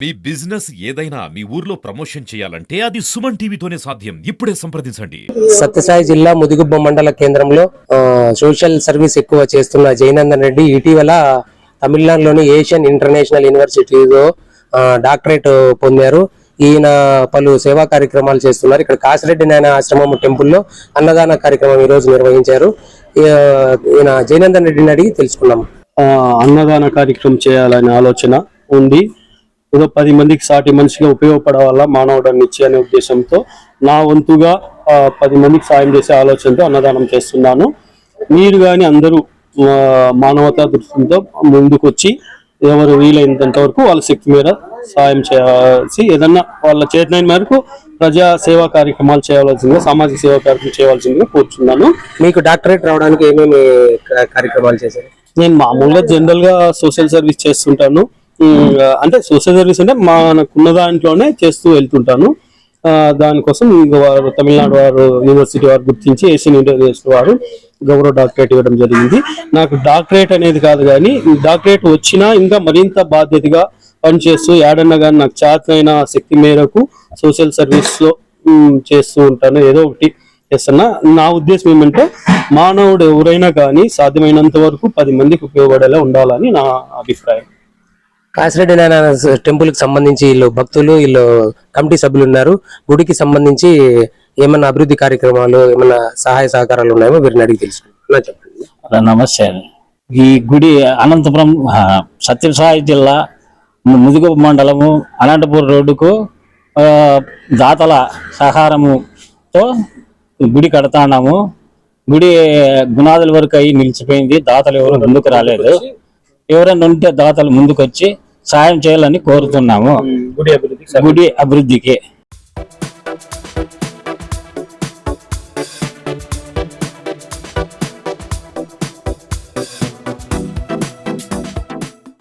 మీ business ఏదైనా మీ ఊర్లో promotion చేయాలంటే అది సుమన్ టీవీతోనే సాధ్యం. ఇప్పుడే సంప్రదించండి. సత్యసాయి జిల్లా ముదిగుబ్బ మండల కేంద్రంలో సోషల్ సర్వీస్ ఎక్కువ చేస్తున్న జయనందన్ రెడ్డి ఇటీవల తమిళనాడులోని ఏషియన్ ఇంటర్నేషనల్ యూనివర్సిటీలో ఆ, డాక్టరేట్ పొందారు. ఈయన పలు సేవా కార్యక్రమాలు చేస్తున్నారు. ఇక్కడ కాసిరెడ్డి నాయన ఆశ్రమం టెంపుల్లో అన్నదాన కార్యక్రమం ఈ రోజు నిర్వహించారు ఈయన జయనందన్ రెడ్డిని అడిగి తెలుసుకున్నాం. అన్నదాన కార్యక్రమం చేయాలనే ఆలోచన ఉంది. ఏదో పది మందికి సాటి మనిషిగా ఉపయోగపడవాల మానవుడు నిత్య అనే ఉద్దేశంతో నా వంతుగా పది మందికి సాయం చేసే ఆలోచనతో అన్నదానం చేస్తున్నాను. మీరు కానీ అందరూ మానవతా దృష్టితో ముందుకొచ్చి ఎవరు వీలైనంత వరకు వాళ్ళ శక్తి మేర సాయం చేయాల్సి ఏదన్నా వాళ్ళ చేతనైన మేరకు ప్రజా సేవా కార్యక్రమాలు చేయవలసిందిగా సామాజిక సేవా కార్యక్రమం చేయవలసిందిగా కోరుచున్నాను. మీకు డాక్టరేట్ రావడానికి ఏమేమి కార్యక్రమాలు చేశారు? నేను మామూలుగా జనరల్గా సోషల్ సర్వీస్ చేస్తుంటాను. అంటే సోషల్ సర్వీస్ అంటే మనకున్న దాంట్లోనే చేస్తూ వెళ్తుంటాను. దానికోసం వారు తమిళనాడు వారు యూనివర్సిటీ వారు గుర్తించి ఏషియన్ యూనివర్సిటీ వారు గౌరవ డాక్టరేట్ ఇవ్వడం జరిగింది. నాకు డాక్టరేట్ అనేది కాదు కానీ డాక్టరేట్ వచ్చినా ఇంకా మరింత బాధ్యతగా పనిచేస్తూ ఏడన్నా కానీ నాకు చేతనైన శక్తి మేరకు సోషల్ సర్వీస్లో చేస్తూ ఉంటాను. ఏదో ఒకటి చేస్తున్నా నా ఉద్దేశం ఏమంటే మానవుడు ఎవరైనా కానీ సాధ్యమైనంత వరకు పది మందికి ఉపయోగపడేలా ఉండాలని నా అభిప్రాయం. కాసిరెడ్డి నాయన టెంపుల్కి సంబంధించి వీళ్ళు భక్తులు వీళ్ళు కమిటీ సభ్యులు ఉన్నారు గుడికి సంబంధించి ఏమైనా అభివృద్ధి కార్యక్రమాలు ఏమైనా సహాయ సహకారాలు ఉన్నాయో వీరిని అడిగి తెలుసుకున్నా చెప్పండి. నమస్తే ఈ గుడి అనంతపురం సత్యసాయి జిల్లా ముదుగు మండలము అనంతపురం రోడ్డుకు దాతల సహారముతో గుడి కడతాన్నాము గుడి గుణాదుల వరకు అయి నిలిచిపోయింది. దాతలు ఎవరు ముందుకు రాలేదు. ఎవరైనా ఉంటే దాతలు ముందుకు వచ్చి సాయం చేయాలని కోరుతున్నాము. గుడి అభివృద్ధి గుడి అభివృద్ధికి.